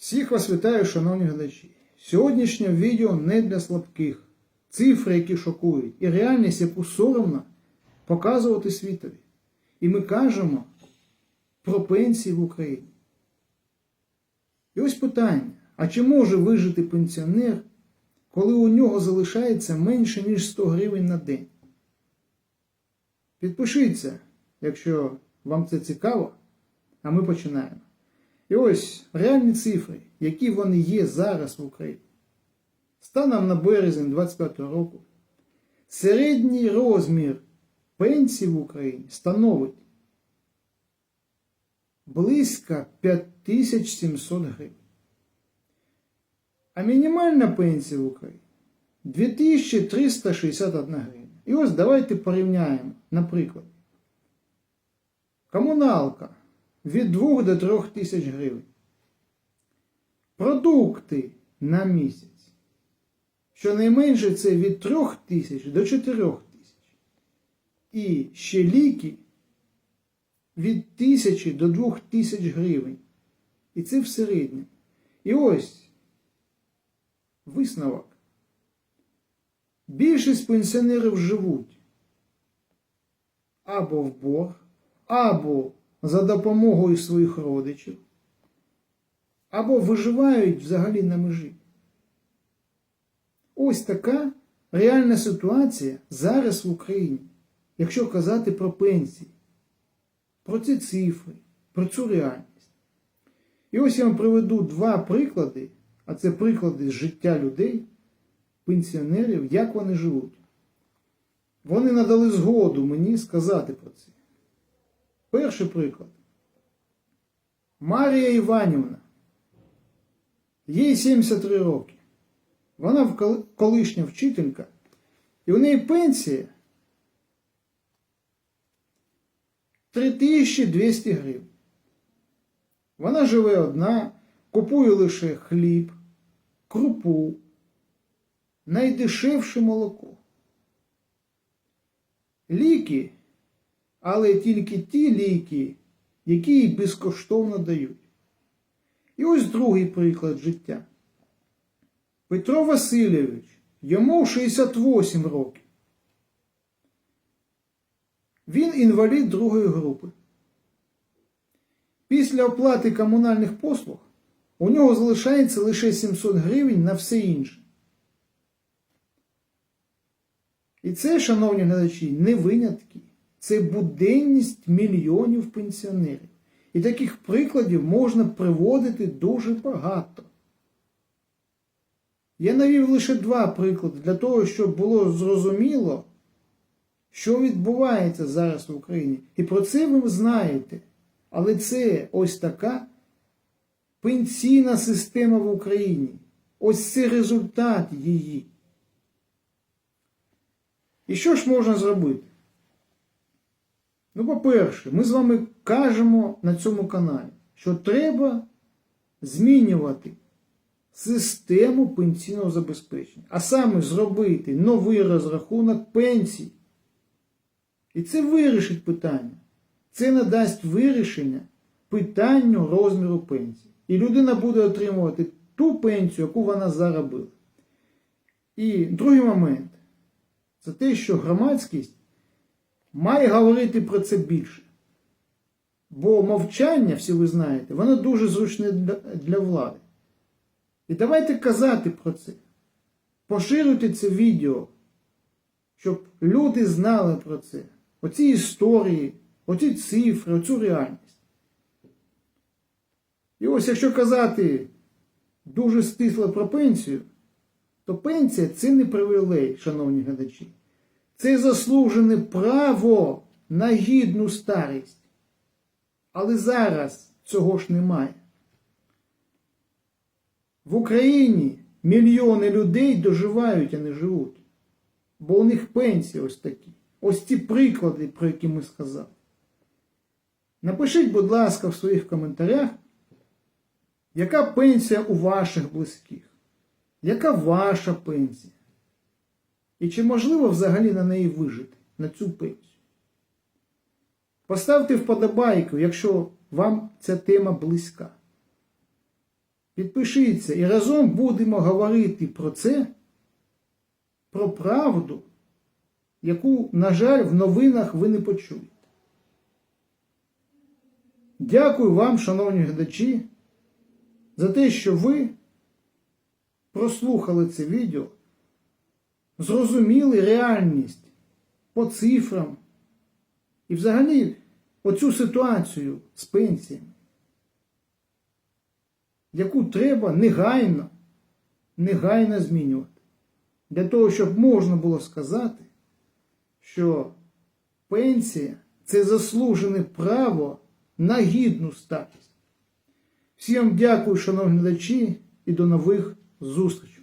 Всіх вас вітаю, шановні глядачі. Сьогоднішнє відео не для слабких. Цифри, які шокують, і реальність, яку соромно показувати світові. І ми кажемо про пенсії в Україні. І ось питання: а чи може вижити пенсіонер, коли у нього залишається менше, ніж 100 гривень на день? Підпишіться, якщо вам це цікаво, а ми починаємо. І ось реальні цифри, які вони є зараз в Україні. Станом на березень 2025 року середній розмір пенсії в Україні становить близько 5700 гривень. А мінімальна пенсія в Україні 2361 гривня. І ось давайте порівняємо, наприклад, комуналка від 2 до 3 тисяч гривень. Продукти на місяць. Щонайменше це від 3 тисяч до 4 тисяч. І ще ліки від 1000 до 2 тисяч гривень. І це в середньому. І ось висновок. Більшість пенсіонерів живуть або в борг, або за допомогою своїх родичів, або виживають взагалі на межі. Ось така реальна ситуація зараз в Україні, якщо казати про пенсії, про ці цифри, про цю реальність. І ось я вам приведу два приклади, а це приклади з життя людей, пенсіонерів, як вони живуть. Вони надали згоду мені сказати про це. Перший приклад. Марія Іванівна. Їй 73 роки. Вона колишня вчителька, і у неї пенсія 3200 гривень. Вона живе одна, купує лише хліб, крупу, найдешевше молоко. Ліки але тільки ті ліки, які їй безкоштовно дають. І ось другий приклад життя. Петро Васильович, йому 68 років. Він інвалід другої групи. Після оплати комунальних послуг у нього залишається лише 700 гривень на все інше. І це, шановні глядачі, не винятки. Це буденність мільйонів пенсіонерів. І таких прикладів можна приводити дуже багато. Я навів лише два приклади для того, щоб було зрозуміло, що відбувається зараз в Україні. І про це ви знаєте. Але це ось така пенсійна система в Україні. Ось це результат її. І що ж можна зробити? Ну, по-перше, ми з вами кажемо на цьому каналі, що треба змінювати систему пенсійного забезпечення, а саме зробити новий розрахунок пенсій. І це вирішить питання. Це надасть вирішення питанню розміру пенсії. І людина буде отримувати ту пенсію, яку вона заробила. І другий момент це те, що громадськість має говорити про це більше. Бо мовчання, всі ви знаєте, воно дуже зручне для, влади. І давайте казати про це. Поширюйте це відео, щоб люди знали про це. Оці історії, оці цифри, оцю реальність. І ось якщо казати дуже стисло про пенсію, то пенсія це не привілей, шановні глядачі. Це заслужене право на гідну старість. Але зараз цього ж немає. В Україні мільйони людей доживають, а не живуть. Бо у них пенсії ось такі. Ось ці приклади, про які ми сказали. Напишіть, будь ласка, в своїх коментарях, яка пенсія у ваших близьких? Яка ваша пенсія? І чи можливо взагалі на неї вижити, на цю пенсію? Поставте вподобайку, якщо вам ця тема близька. Підпишіться і разом будемо говорити про це, про правду, яку, на жаль, в новинах ви не почуєте. Дякую вам, шановні глядачі, за те, що ви прослухали це відео, зрозуміли реальність по цифрам і взагалі оцю ситуацію з пенсіями, яку треба негайно, негайно змінювати. Для того, щоб можна було сказати, що пенсія це заслужене право на гідну старість. Всім дякую, шановні глядачі, і до нових зустрічей.